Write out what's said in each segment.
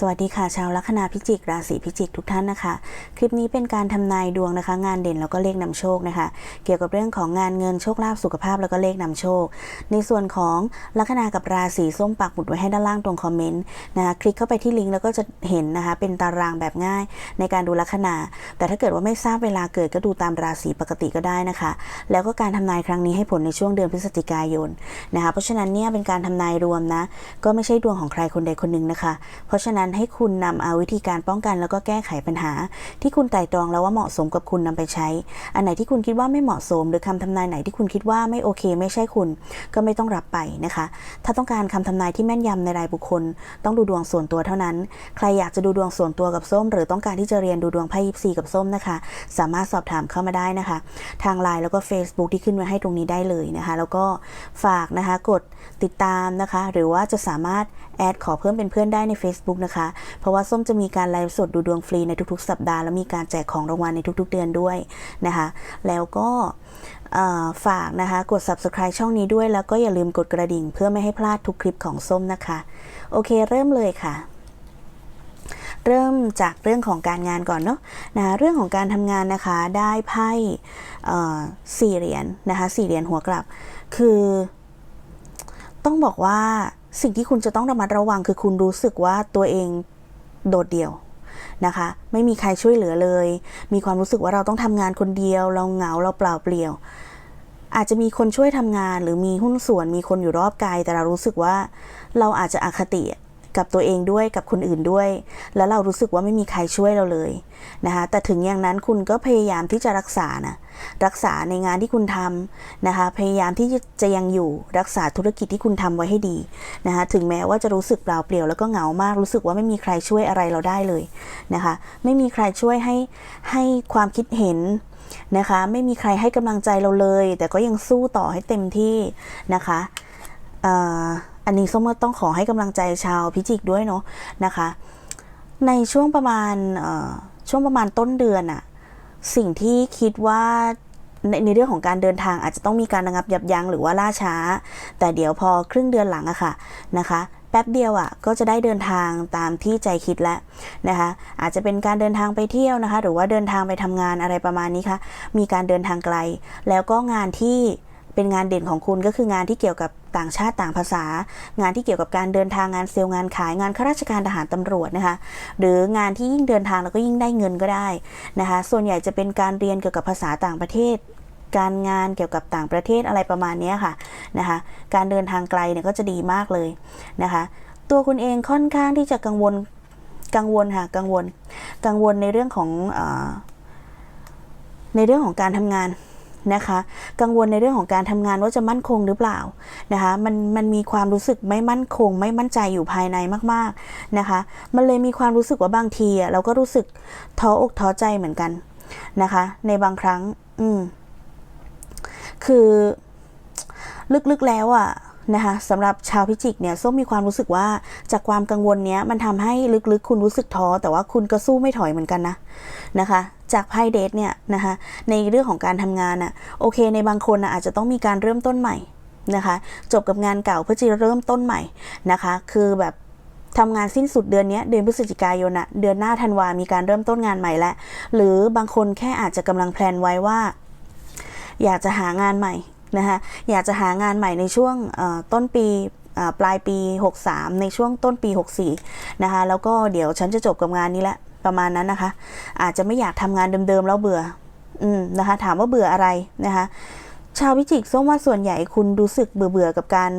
สวัสดีค่ะชาวลัคนาพิจิกราศีพิจิกทุกท่านนะคะ คลิปนี้เป็นการทำนายดวงนะคะ งานเด่นแล้วก็เลขนำโชคนะคะ เกี่ยวกับเรื่องของงานเงินโชคลาภสุขภาพแล้วก็เลขนำโชค ในส่วนของลัคนากับราศีส้มปักหมุดไว้ให้ด้านล่างตรงคอมเมนต์นะคะคลิกเข้าไปที่ลิงก์แล้วก็จะเห็นนะคะ เป็นตารางแบบง่ายในการดูลัคนา แต่ถ้าเกิดว่าไม่ทราบเวลาเกิดก็ดูตามราศีปกติก็ได้นะคะ แล้วก็การทำนายครั้งนี้ให้ผลในช่วงเดือนพฤศจิกายนนะคะ เพราะฉะนั้นเนี่ยเป็นการทำนายรวมนะก็ไม่ใช่ดวงของใครคนใดคนหนึ่งนะคะ เพราะฉะนั้นให้คุณนำเอาวิธีการป้องกันแล้วก็แก้ไขปัญหา ที่คุณไตร่ตรองแล้วว่าเหมาะสมกับคุณนำไปใช้ อันไหนที่คุณคิดว่าไม่เหมาะสม หรือคำทำนายไหนที่คุณคิดว่าไม่โอเค ไม่ใช่คุณ ก็ไม่ต้องรับไปนะคะ ถ้าต้องการคำทำนายที่แม่นยำในรายบุคคล ต้องดูดวงส่วนตัวเท่านั้น ใครอยากจะดูดวงส่วนตัวกับส้ม หรือต้องการที่จะเรียนดูดวงไพ่ยิปซีกับส้มนะคะ สามารถสอบถามเข้ามาได้นะคะ ทางไลน์แล้วก็ Facebook ที่ขึ้นไว้ให้ตรงนี้ได้เลยนะคะ แล้วก็ฝากนะคะกดติดตามนะคะ หรือว่าจะสามารถแอดขอเพิ่มเป็นเพื่อนได้ใน Facebook นะคะเพราะว่าส้มจะมีการไลฟ์สดดูดวงฟรีในทุกๆ สัปดาห์แล้วมีการแจกของรางวัลในทุกๆ เดือนด้วยนะคะ แล้วก็ฝากนะคะ กด subscribe ช่องนี้ด้วย แล้วก็อย่าลืมกดกระดิ่ง เพื่อไม่ให้พลาดทุกคลิปของส้มนะคะ โอเคเริ่มเลยค่ะเริ่มจากเรื่องของการงานก่อนเนาะนะเรื่องของการทำงานนะคะได้ไพ่สี่เหรียญนะคะสี่เหรียญหัวกลับ คือต้องบอกว่า สิ่งที่คุณจะต้องระมัดระวังคือคุณรู้สึกว่าตัวเองโดดเดี่ยวนะคะ ไม่มีใครช่วยเหลือเลย มีความรู้สึกว่าเราต้องทำงานคนเดียว เราเหงาเราเปล่าเปลี่ยว อาจจะมีคนช่วยทำงานหรือมีหุ้นส่วนมีคนอยู่รอบกายแต่เรารู้สึกว่าเราอาจจะอคติ กับตัวเองด้วยกับคนอื่นด้วย แล้วเรารู้สึกว่าไม่มีใครช่วยเราเลยนะคะแต่ถึงอย่างนั้นคุณก็พยายามที่จะรักษานะรักษาในงานที่คุณทำนะคะพยายามที่จะยังอยู่รักษาธุรกิจที่คุณทำไว้ให้ดีนะคะถึงแม้ว่าจะรู้สึกเปล่าเปลี่ยวแล้วก็เหงามากรู้สึกว่าไม่มีใครช่วยอะไรเราได้เลยนะคะไม่มีใครช่วยให้ให้ความคิดเห็นนะคะไม่มีใครให้กำลังใจเราเลย แต่ก็ยังสู้ต่อให้เต็มที่นะคะ อันนี้ส้มก็ต้องขอให้กำลังใจชาวพิจิกด้วยเนาะนะคะ ในช่วงประมาณช่วงประมาณต้นเดือนอะสิ่งที่คิดว่าในในเรื่องของการเดินทางอาจจะต้องมีการระงับยับยั้งหรือว่าล่าช้า แต่เดี๋ยวพอครึ่งเดือนหลังอะค่ะนะคะแป๊บเดียวอะก็จะได้เดินทางตามที่ใจคิดแล้วนะคะอาจจะเป็นการเดินทางไปเที่ยวนะคะ หรือว่าเดินทางไปทำงานอะไรประมาณนี้ค่ะมีการเดินทางไกล แล้วก็งานที่ เป็นงานเด่นของคุณก็คืองานที่เกี่ยวกับต่างชาติต่างภาษา งานที่เกี่ยวกับการเดินทางงานเซลล์งานขายงานข้าราชการทหารตำรวจนะคะ หรืองานที่ยิ่งเดินทางแล้วก็ยิ่งได้เงินก็ได้นะคะ ส่วนใหญ่จะเป็นการเรียนเกี่ยวกับภาษาต่างประเทศ การงานเกี่ยวกับต่างประเทศอะไรประมาณนี้ค่ะนะคะ การเดินทางไกลเนี่ยก็จะดีมากเลยนะคะ ตัวคุณเองค่อนข้างที่จะกังวลกังวลค่ะกังวล กังวลในเรื่องของอในเรื่องของการทำงาน นะคะ กังวลในเรื่องของการทำงานว่าจะมั่นคงหรือเปล่านะคะมันมันมีความรู้สึกไม่มั่นคง ไม่มั่นใจอยู่ภายในมากๆนะคะ มันเลยมีความรู้สึกว่าบางทีเราก็รู้สึกท้ออกท้อใจเหมือนกันนะคะ ในบางครั้ง อืมคือลึกๆแล้วอะ่ะ นะคะสำหรับชาวพิจิกเนี่ยส้มมีความรู้สึกว่าจากความกังวลเนี้ยมันทำให้ลึกๆ คุณรู้สึกท้อแต่ว่าคุณก็สู้ไม่ถอยเหมือนกันนะนะคะจากไพ่เดทเนี่ยนะคะในเรื่องของการทำงานอะ่ะโอเค ในบางคนอะอาจจะต้องมีการเริ่มต้นใหม่นะคะ จบกับงานเก่าเพื่อจะเริ่มต้นใหม่นะคะ คือแบบทำงานสิ้นสุดเดือนนี้เดือนพฤศจิกายนอะเดือนหน้าธันวามีการเริ่มต้นงานใหม่แล้วหรือบางคนแค่อาจจะกำลังแพลนไว้ว่า อยากจะหางานใหม่ นะคะอยากจะหางานใหม่ในช่วงต้นปีปลายปี 63 ในช่วงต้นปี 64 นะคะ แล้วก็เดี๋ยวฉันจะจบกับงานนี้แหละ ประมาณนั้นนะคะ อาจจะไม่อยากทำงานเดิมๆแล้วเบื่อ อืมนะคะ ถามว่าเบื่ออะไรนะคะ ชาวพิจิกส้มว่าส่วนใหญ่คุณรู้สึกเบื่อๆกับการ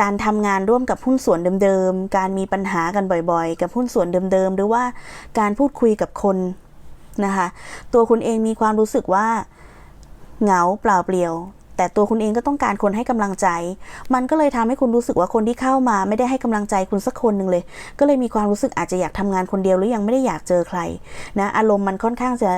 การทำงานร่วมกับหุ้นส่วนเดิมๆ การมีปัญหากันบ่อยๆ กับหุ้นส่วนเดิมๆ หรือว่าการพูดคุยกับคนนะคะ ตัวคุณเองมีความรู้สึกว่า เหงาเปล่าเปลี่ยว แต่ตัวคุณเองก็ต้องการคนให้กำลังใจ มันก็เลยทำให้คุณรู้สึกว่าคนที่เข้ามาไม่ได้ให้กำลังใจคุณสักคนหนึ่งเลย ก็เลยมีความรู้สึกอาจจะอยากทำงานคนเดียวหรือยังไม่ได้อยากเจอใครนะอารมณ์มันค่อนข้างจะ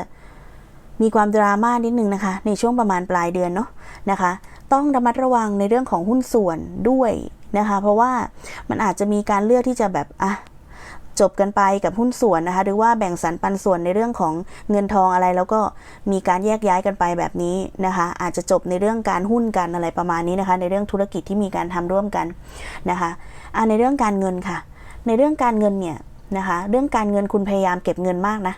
มีความดราม่านิดนึงนะคะ ในช่วงประมาณปลายเดือนเนาะนะคะ ต้องระมัดระวังในเรื่องของหุ้นส่วนด้วยนะคะ เพราะว่ามันอาจจะมีการเลือกที่จะแบบอะ จบกันไปกับหุ้นส่วนนะคะ หรือว่าแบ่งสรรปันส่วนในเรื่องของเงินทองอะไร แล้วก็มีการแยกย้ายกันไปแบบนี้นะคะ อาจจะจบในเรื่องการหุ้นกันอะไรประมาณนี้นะคะ ในเรื่องธุรกิจที่มีการทำร่วมกันนะคะในเรื่องการเงินค่ะ ในเรื่องการเงินเนี่ยนะคะ เรื่องการเงินคุณพยายามเก็บเงินมากนะ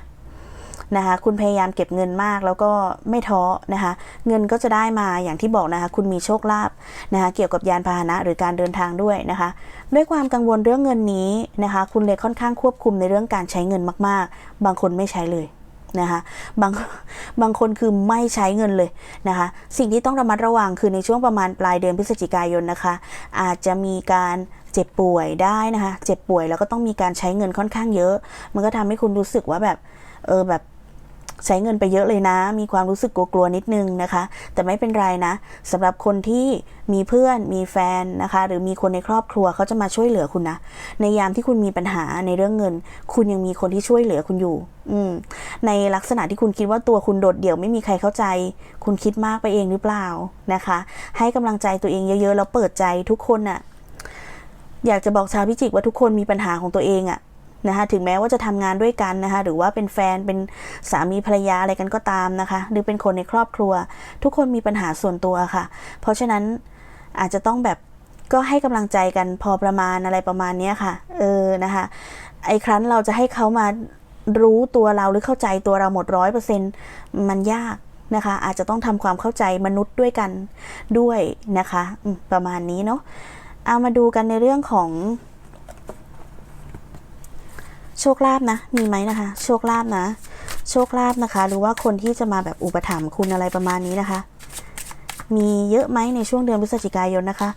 นะคะคุณพยายามเก็บเงินมากแล้วก็ไม่ท้อนะคะเงินก็จะได้มาอย่างที่บอกนะคะคุณมีโชคลาภนะคะเกี่ยวกับยานพาหนะหรือการเดินทางด้วยนะคะด้วยความกังวลเรื่องเงินนี้นะคะคุณเลยค่อนข้างควบคุมในเรื่องการใช้เงินมาก ๆ บางคนไม่ใช้เลยนะคะบางบางคนคือไม่ใช้เงินเลยนะคะ สิ่งที่ต้องระมัดระวังคือในช่วงประมาณปลายเดือนพฤศจิกายนนะคะ อาจจะมีการเจ็บป่วยได้นะคะ เจ็บป่วยแล้วก็ต้องมีการใช้เงินค่อนข้างเยอะ มันก็ทำให้คุณรู้สึกว่าแบบ เออแบบใช้เงินไปเยอะเลยนะ มีความรู้สึกกลัวๆนิดนึงนะคะ แต่ไม่เป็นไรนะสำหรับคนที่มีเพื่อนมีแฟนนะคะ หรือมีคนในครอบครัวเขาจะมาช่วยเหลือคุณนะ ในยามที่คุณมีปัญหาในเรื่องเงิน คุณยังมีคนที่ช่วยเหลือคุณอยู่ อืม ในลักษณะที่คุณคิดว่าตัวคุณโดดเดี่ยวไม่มีใครเข้าใจ คุณคิดมากไปเองหรือเปล่านะคะ ให้กำลังใจตัวเองเยอะๆแล้วเปิดใจทุกคนน่ะ อยากจะบอกชาวพิจิกว่าทุกคนมีปัญหาของตัวเองอะ นะคะถึงแม้ว่าจะทำงานด้วยกันนะคะหรือว่าเป็นแฟนเป็นสามีภรรยาอะไรกันก็ตามนะคะ หรือเป็นคนในครอบครัว ทุกคนมีปัญหาส่วนตัวค่ะ เพราะฉะนั้นอาจจะต้องแบบก็ให้กำลังใจกันพอประมาณอะไรประมาณนี้ค่ะ เออนะคะไอ้ครั้นเราจะให้เขามารู้ตัวเราหรือเข้าใจตัวเราหมดร้อยเปอร์เซ็นต์มันยากนะคะ อาจจะต้องทำความเข้าใจมนุษย์ด้วยกันด้วยนะคะ ประมาณนี้เนาะเอามาดูกันในเรื่องของ โชคลาภนะ มีไหมนะคะ โชคลาภนะ โชคลาภนะคะ หรือว่าคนที่จะมาแบบอุปถัมภ์คุณอะไรประมาณนี้นะคะ มีเยอะไหมในช่วงเดือนพฤศจิกายนนะคะ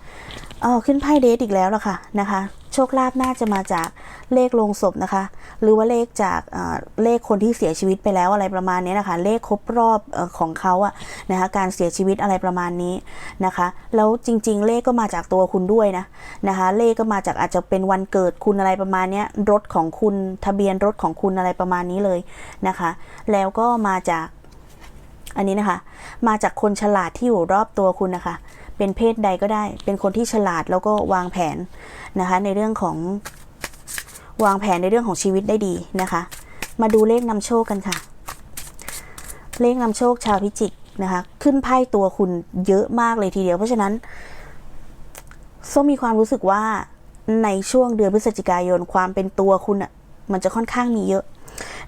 เออขึ้นไพ่เดทอีกแล้วล่ะค่ะนะคะ โชคลาภน่าจะมาจากเลขลงศพนะคะ หรือว่าเลขจากเเลขคนที่เสียชีวิตไปแล้วอะไรประมาณนี้นะคะ เลขครบรอบอของเขาอะนะคะการเสียชีวิตอะไรประมาณนี้นะคะ แล้วจริง ๆ เลขก็มาจากตัวคุณด้วยนะนะคะ เลขก็มาจากอาจจะเป็นวันเกิดคุณอะไรประมาณนี้รถของคุณทะเบียนรถของคุณอะไรประมาณนี้เลยนะคะ แล้วก็มาจากอันนี้นะคะ มาจากคนฉลาดที่อยู่รอบตัวคุณนะคะ เป็นเพศใดก็ได้ เป็นคนที่ฉลาดแล้วก็วางแผนนะคะ ในเรื่องของวางแผนในเรื่องของชีวิตได้ดีนะคะ มาดูเลขนำโชคกันค่ะ เลขนำโชคชาวพิจิกนะคะ ขึ้นไพ่ตัวคุณเยอะมากเลยทีเดียว เพราะฉะนั้นส้มมีความรู้สึกว่าในช่วงเดือนพฤศจิกายนความเป็นตัวคุณอะ่ะมันจะค่อนข้างมีเยอะ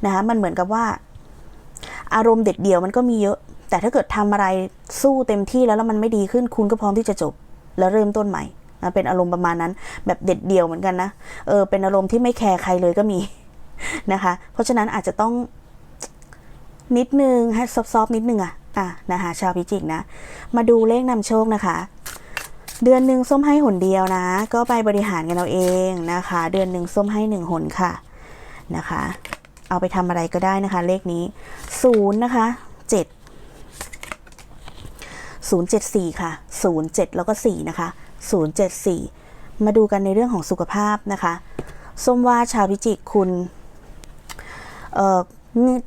นะคะ มันเหมือนกับว่า อารมณ์เด็ดเดี่ยวมันก็มีเยอะ แต่ถ้าเกิดทำอะไรสู้เต็มที่แล้วแล้วมันไม่ดีขึ้นคุณก็พร้อมที่จะจบ แล้วเริ่มต้นใหม่นะเป็นอารมณ์ประมาณนั้น แบบเด็ดเดียวเหมือนกันนะเออเป็นอารมณ์ที่ไม่แคร์ใครเลยก็มีนะคะ เพราะฉะนั้นอาจจะต้องนิดนึงให้ซอฟๆนิดนึงอะอะนะคะชาวพิจิกนะ มาดูเลขนำโชคนะคะ เดือนหนึ่งส้มให้หนเดียวนะ ก็ไปบริหารกันเอาเองนะคะ เดือนหนึ่งส้มให้หนึ่งหนค่ะนะคะ เอาไปทำอะไรก็ได้นะคะ เลขนี้ศูนย์นะคะเจ็ด ศูนย์เจ็ดสี่ค่ะศูนย์เจ็ดแล้วก็สี่นะคะศูนย์เจ็ดสี่มาดูกันในเรื่องของสุขภาพนะคะส้มว่าชาวพิจิกคุณเอ่อ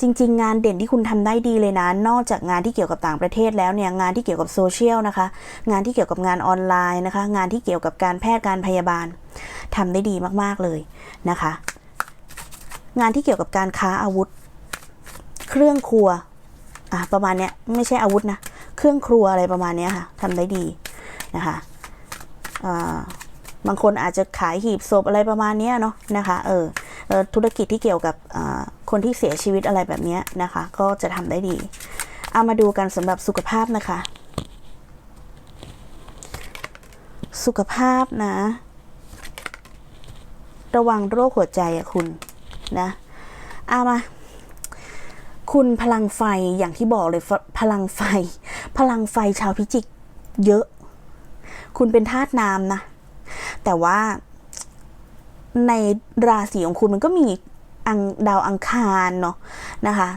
จริง ๆ งานเด่นที่คุณทำได้ดีเลยนะ นอกจากงานที่เกี่ยวกับต่างประเทศแล้วเนี่ยงานที่เกี่ยวกับโซเชียลนะคะ งานที่เกี่ยวกับงานออนไลน์นะคะ งานที่เกี่ยวกับการแพทย์การพยาบาลทำได้ดีมากๆเลยนะคะ งานที่เกี่ยวกับการค้าอาวุธ เครื่องครัวอะประมาณเนี้ยไม่ใช่อาวุธนะ เครื่องครัวอะไรประมาณนี้ค่ะทำได้ดีนะคะบางคนอาจจะขายหีบศพอะไรประมาณนี้เนาะนะคะเออเออธุรกิจที่เกี่ยวกับคนที่เสียชีวิตอะไรแบบนี้นะคะ ก็จะทำได้ดีเอามาดูกันสำหรับสุขภาพนะคะ สุขภาพนะ ระวังโรคหัวใจอะคุณนะเอามา คุณพลังไฟอย่างที่บอกเลยพลังไฟ พลังไฟชาวพิจิกเยอะ คุณเป็นธาตุน้ำนะ แต่ว่าในราศีของคุณมันก็มีอังดาวอังคารเนาะนะคะ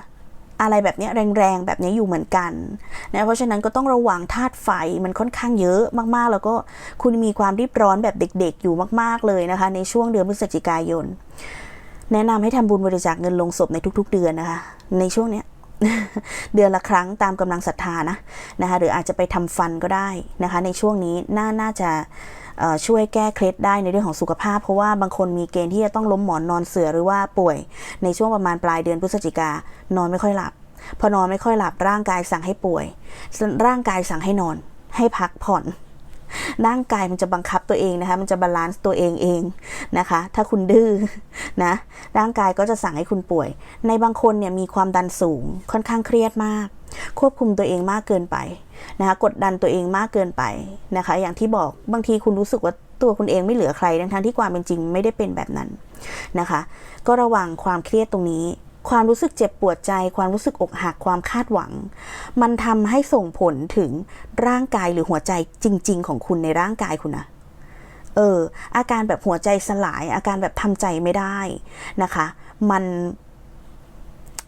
อะไรแบบนี้แรงๆแบบนี้อยู่เหมือนกันนะเพราะฉะนั้นก็ต้องระวังธาตุไฟมันค่อนข้างเยอะมากๆ แล้วก็คุณมีความรีบร้อนแบบเด็กๆ อยู่มากๆเลยนะคะ ในช่วงเดือนพฤศจิกายน แนะนำให้ทำบุญบริจาคเงินลงศพในทุก ๆ เดือนนะคะ ในช่วงเนี้ยเดือนละครั้งตามกำลังศรัทธานะนะคะ หรืออาจจะไปทำฟันก็ได้นะคะ ในช่วงนี้น่าน่าจะช่วยแก้เคล็ดได้ในเรื่องของสุขภาพ เพราะว่าบางคนมีเกณฑ์ที่จะต้องล้มหมอนนอนเสือหรือว่าป่วย ในช่วงประมาณปลายเดือนพฤศจิกานอนไม่ค่อยหลับ พอนอนไม่ค่อยหลับร่างกายสั่งให้ป่วย ร่างกายสั่งให้นอน ให้พักผ่อน ร่างกายมันจะบังคับตัวเองนะคะ มันจะบาลานซ์ตัวเองเองนะคะ ถ้าคุณดื้อนะ ร่างกายก็จะสั่งให้คุณป่วย ในบางคนเนี่ยมีความดันสูง ค่อนข้างเครียดมาก ควบคุมตัวเองมากเกินไปนะคะ กดดันตัวเองมากเกินไปนะคะ อย่างที่บอกบางทีคุณรู้สึกว่าตัวคุณเองไม่เหลือใครทั้งที่ความเป็นจริงไม่ได้เป็นแบบนั้นนะคะ ก็ระวังความเครียดตรงนี้ ความรู้สึกเจ็บปวดใจ ความรู้สึกอกหักความคาดหวัง มันทำให้ส่งผลถึงร่างกายหรือหัวใจจริง ๆ ของคุณในร่างกายคุณนะเออ อาการแบบหัวใจสลาย อาการแบบทำใจไม่ได้นะคะ มัน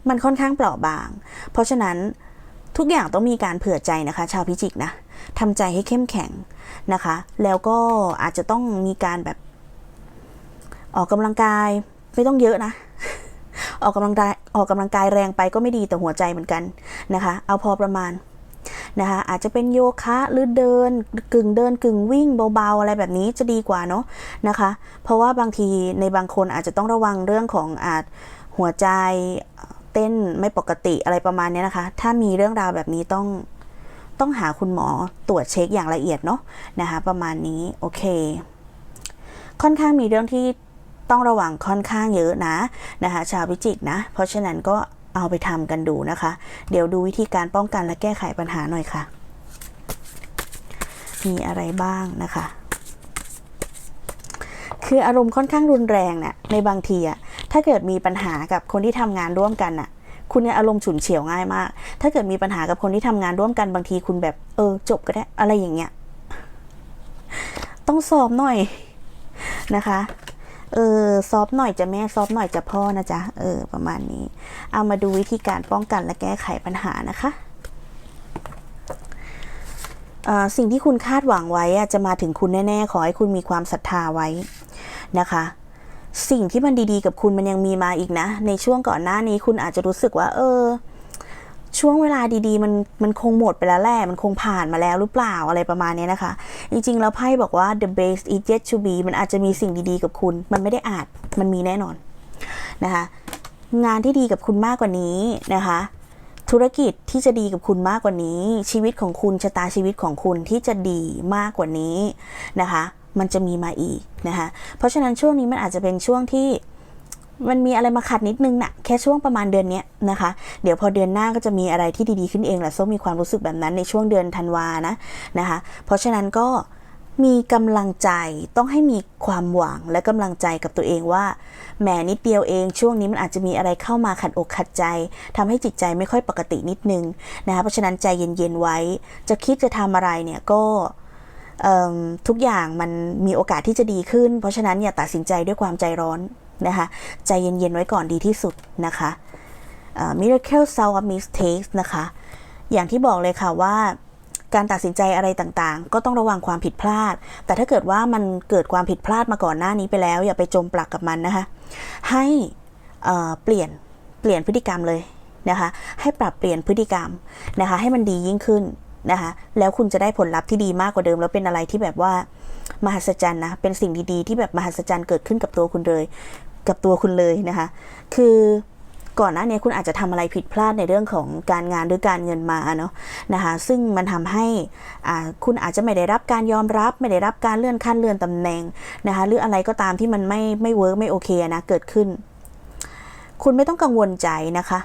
มันค่อนข้างเปราะบาง เพราะฉะนั้นทุกอย่างต้องมีการเผื่อใจนะคะ ชาวพิจิกนะทำใจให้เข้มแข็งนะคะ แล้วก็อาจจะต้องมีการแบบออกกำลังกายไม่ต้องเยอะนะ ออกกำลังกายออกกำลังกายแรงไปก็ไม่ดีต่อหัวใจเหมือนกันนะคะ เอาพอประมาณนะคะอาจจะเป็นโยคะหรือเดินกึ่งเดินกึ่งวิ่งเบาๆ อะไรแบบนี้จะดีกว่าเนาะนะคะ เพราะว่าบางทีในบางคนอาจจะต้องระวังเรื่องของอาจหัวใจเต้นไม่ปกติอะไรประมาณนี้นะคะ ถ้ามีเรื่องราวแบบนี้ต้องต้องหาคุณหมอตรวจเช็คอย่างละเอียดเนาะนะคะประมาณนี้โอเค ค่อนข้างมีเรื่องที่ ต้องระวังค่อนข้างเยอะนะนะคะชาวพิจิกนะ เพราะฉะนั้นก็เอาไปทำกันดูนะคะ เดี๋ยวดูวิธีการป้องกันและแก้ไขปัญหาหน่อยค่ะ มีอะไรบ้างนะคะ คืออารมณ์ค่อนข้างรุนแรงเนี่ยในบางทีอะถ้าเกิดมีปัญหากับคนที่ทำงานร่วมกันอะคุณเนี่ยอารมณ์ฉุนเฉียวง่ายมาก ถ้าเกิดมีปัญหากับคนที่ทำงานร่วมกันบางทีคุณแบบเออจบก็ได้อะไรอย่างเงี้ย ต้องสอบหน่อยนะคะ เออซอฟหน่อยจะแม่ซอฟหน่อยจะพ่อนะจ๊ะเออประมาณนี้ เอามาดูวิธีการป้องกันและแก้ไขปัญหานะคะสิ่งที่คุณคาดหวังไว้จะมาถึงคุณแน่ๆ ขอให้คุณมีความศรัทธาไว้นะคะ สิ่งที่มันดีๆ กับคุณมันยังมีมาอีกนะ ในช่วงก่อนหน้านี้คุณอาจจะรู้สึกว่า เออ ช่วงเวลาดีๆ มันมันคงหมดไปแล้วแหละมันคงผ่านมาแล้วหรือเปล่าอะไรประมาณนี้นะคะ จริง ๆ แล้วไพ่บอกว่า the best is yet to be มันอาจจะมีสิ่งดีๆกับคุณ มันไม่ได้อาจมันมีแน่นอนนะคะงานที่ดีกับคุณมากกว่านี้นะคะ ธุรกิจที่จะดีกับคุณมากกว่านี้ ชีวิตของคุณชะตาชีวิตของคุณที่จะดีมากกว่านี้นะคะ มันจะมีมาอีกนะคะเพราะฉะนั้นช่วงนี้มันอาจจะเป็นช่วงที่ มันมีอะไรมาขัดนิดนึงนะ่ะแค่ช่วงประมาณเดือนนี้นะคะ เดี๋ยวพอเดือนหน้าก็จะมีอะไรที่ดีๆขึ้นเองแหละส้มมีความรู้สึกแบบนั้นในช่วงเดือนธันวานะนะคะ เพราะฉะนั้นก็มีกำลังใจต้องให้มีความหวังและกำลังใจกับตัวเองว่าแหมนิดเดียวเองช่วงนี้มันอาจจะมีอะไรเข้ามาขัดอกขัดใจทำให้จิตใจไม่ค่อยปกตินิดนึงนะคะเพราะฉะนั้นใจเย็นๆไว้ จะคิดจะทำอะไรเนี่ยก็ทุกอย่างมันมีโอกาสที่จะดีขึ้น เพราะฉะนั้นอย่าตัดสินใจด้วยความใจร้อน นะคะ ใจเย็นๆไว้ก่อนดีที่สุดนะคะ miracle sound of mistakes นะคะ อย่างที่บอกเลยค่ะว่าการตัดสินใจอะไรต่างๆ ก็ต้องระวังความผิดพลาด แต่ถ้าเกิดว่ามันเกิดความผิดพลาดมาก่อนหน้านี้ไปแล้ว อย่าไปจมปลักกับมันนะคะ ให้เปลี่ยนเปลี่ยนพฤติกรรมเลยนะคะ ให้ปรับเปลี่ยนพฤติกรรมนะคะ ให้มันดียิ่งขึ้นนะคะ แล้วคุณจะได้ผลลัพธ์ที่ดีมากกว่าเดิม แล้วเป็นอะไรที่แบบว่ามหัศจรรย์นะ เป็นสิ่งดีๆที่แบบมหัศจรรย์เกิดขึ้นกับตัวคุณเลย กับตัวคุณเลยนะคะ คือก่อนหน้านี้คุณอาจจะทำอะไรผิดพลาดในเรื่องของการงานหรือการเงินมาเนาะนะคะ ซึ่งมันทำให้คุณอาจจะไม่ได้รับการยอมรับ ไม่ได้รับการเลื่อนขั้นเลื่อนตำแหน่งนะคะหรืออะไรก็ตามที่มันไม่ไม่เวิร์กไม่โอเคนะเกิดขึ้น คุณไม่ต้องกังวลใจนะคะ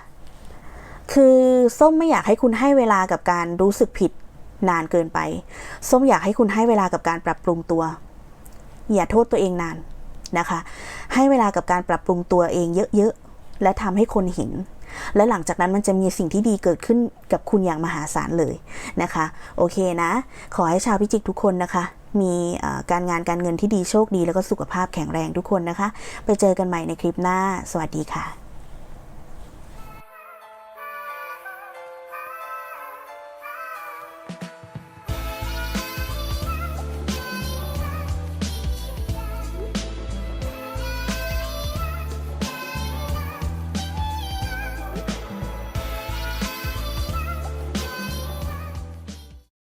คือส้มไม่อยากให้คุณให้เวลากับการรู้สึกผิดนานเกินไป ส้มอยากให้คุณให้เวลากับการปรับปรุงตัว อย่าโทษตัวเองนาน นะคะ ให้เวลากับการปรับปรุงตัวเองเยอะๆ และทำให้คนเห็น และหลังจากนั้นมันจะมีสิ่งที่ดีเกิดขึ้นกับคุณอย่างมหาศาลเลยนะคะ โอเคนะ ขอให้ชาวพิจิกทุกคนนะคะ มีการงานการเงินที่ดีโชคดี แล้วก็สุขภาพแข็งแรงทุกคนนะคะ ไปเจอกันใหม่ในคลิปหน้า สวัสดีค่ะ